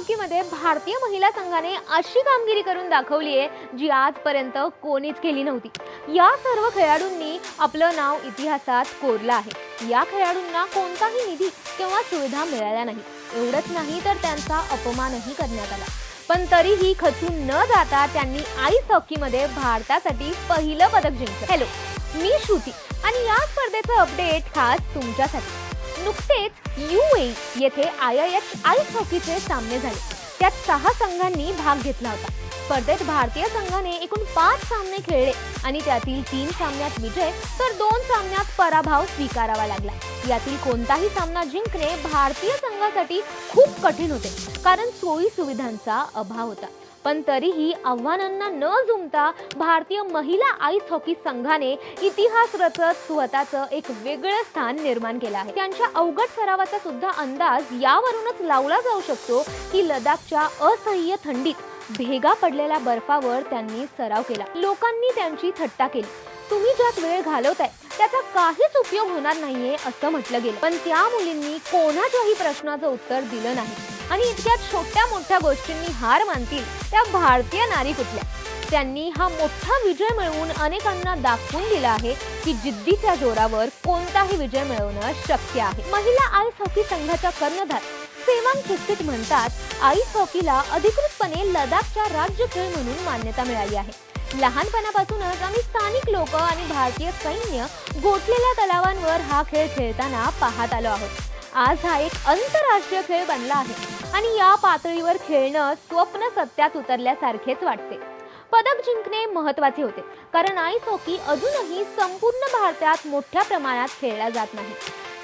हॉकीमध्ये भारतीय महिला संघाने अशी कामगिरी करून दाखवली आहे जी आजपर्यंत कोणीच केली नव्हती. या सर्व खेळाडूंनी आपलं नाव इतिहासात कोरलं आहे. या खेळाडूंना कोणताही निधी किंवा सुविधा मिळाल्या नाही. एवढंच नाही तर त्यांचा अपमानही करण्यात आला. पण तरीही खचून न जाता त्यांनी आईस हॉकीमध्ये भारतासाठी पहिलं पदक जिंकलं. हॅलो मी श्रुती. आणि या स्पर्धेचं अपडेट खास तुमच्यासाठी. नुकतेच यू ए येथे आय आय एच आईस हॉकीचे सामने झाले. त्यात सहा संघांनी भाग घेतला होता. स्पर्धेत भारतीय संघाने एकूण पाच सामने खेळले आणि त्यातील तीन सामन्यात विजय तर दोन सामन्यात पराभव स्वीकारावा लागला. यातील कोणताही सामना जिंकणे भारतीय संघासाठी खूप कठीण होते कारण सोयी सुविधांचा अभाव होता. पण तरीही आव्हानांना न जुमता भारतीय महिला आईस हॉकी संघाने इतिहास रचत स्वतःचं एक वेगळं स्थान निर्माण केलं आहे. त्यांच्या अवघड सरावाचा सुद्धा अंदाज यावरूनच लावला जाऊ शकतो की लडाखच्या असह्य थंडीत भेगा पडलेल्या बर्फावर त्यांनी सराव केला. लोकांनी त्यांची थट्टा केली. तुम्ही ज्यात वेळ घालवताय त्याचा काहीच उपयोग होणार नाहीये असं म्हटलं गेलं. पण त्या मुलींनी कोणाच्याही प्रश्नाचं उत्तर दिलं नाही. आणि इतक्या छोट्या मोठ्या गोष्टींनी हार मानतील त्या भारतीय नारी कुठल्या? त्यांनी हा मोठा विजय मिळवून अनेकांना दाखवून दिला आहे की जिद्दीच्या जोरावर कोणताही विजय मिळवणं शक्य आहे. महिला आईस हॉकी संघाच्या कर्णधार सेवान खिस्तीत म्हणतात आईस हॉकीला अधिकृतपणे लडाखच्या राज्य खेळ म्हणून मान्यता मिळाली आहे. लहानपणापासूनच आम्ही स्थानिक लोक आणि भारतीय सैन्य गोठलेल्या तलावांवर हा खेळ खेळताना पाहत आलो आहोत. आज हा एक आंतरराष्ट्रीय खेळ बनला आहे. आणि या पातळीवर खेळणं स्वप्न सत्यात उतरल्यासारखेच वाटते. पदक जिंकणे महत्त्वाचे होते. कारण आईस हॉकी अजूनही संपूर्ण भारतात मोठ्या प्रमाणात खेळला जात नाही.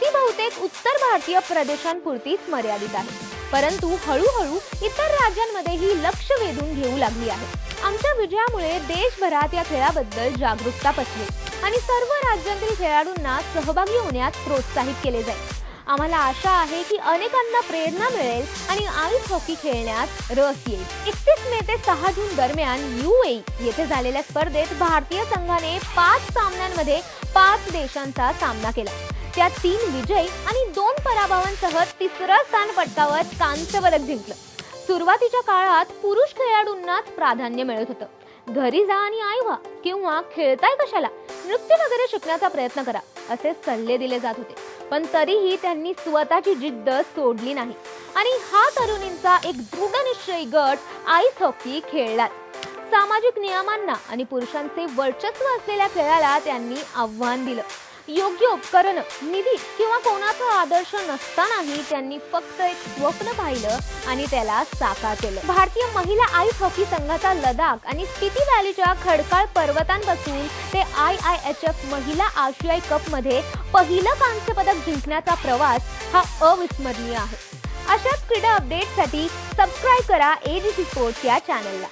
ती बहुतेक उत्तर भारतीय प्रदेशांपुरतीच मर्यादित आहे. परंतु हळूहळू इतर राज्यांमध्येही लक्ष वेधून घेऊ लागली आहे. आमच्या विजयामुळे देशभरात या खेळाबद्दल जागरूकता पसरेल. आणि सर्व राज्यांतील खेळाडूंना सहभागी होण्यास प्रोत्साहित केले जाईल. आम्हाला आशा आहे की अनेकांना प्रेरणा मिळेल आणि आईस हॉकी खेळण्यात रस येईल. एकतीस मे ते सहा जून दरम्यान यू येथे झालेल्या स्पर्धेत भारतीय संघाने पाच सामन्यांमध्ये पाच देशांचा सामना केला. त्यात तीन विजय आणि दोन पराभवांसह तिसरं स्थान पटकावत कांस्य पदक जिंकलं. सुरुवातीच्या काळात पुरुष खेळाडूंनाच प्राधान्य मिळत होतं. घरी जा आणि आई व्हा किंवा खेळताय कशाला? नृत्य वगैरे शिकण्याचा प्रयत्न करा असे सल्ले दिले जात होते. पण तरीही त्यांनी स्वतःची जिद्द सोडली नाही. आणि हा तरुणींचा एक दृढनिश्चयी गट आईस हॉकी खेळला सामाजिक नियमांना आणि पुरुषांचे वर्चस्व असलेल्या खेळाला त्यांनी आव्हान दिलं. योग्य उपकरण निधी किंवा कोणाचा आदर्श नसतानाही त्यांनी फक्त एक स्वप्न पाहिलं आणि त्याला साकार केलं. भारतीय महिला आईस हॉकी संघाचा लडाख आणि स्पिती व्हॅलीच्या खडकाळ पर्वतांपासून ते आय आय एच एफ महिला आशियाई कपमध्ये पहिलं कांस्य पदक जिंकण्याचा प्रवास हा अविस्मरणीय आहे. अशाच क्रीडा अपडेटसाठी सबस्क्राईब करा एजीसी स्पोर्ट्स या चॅनलला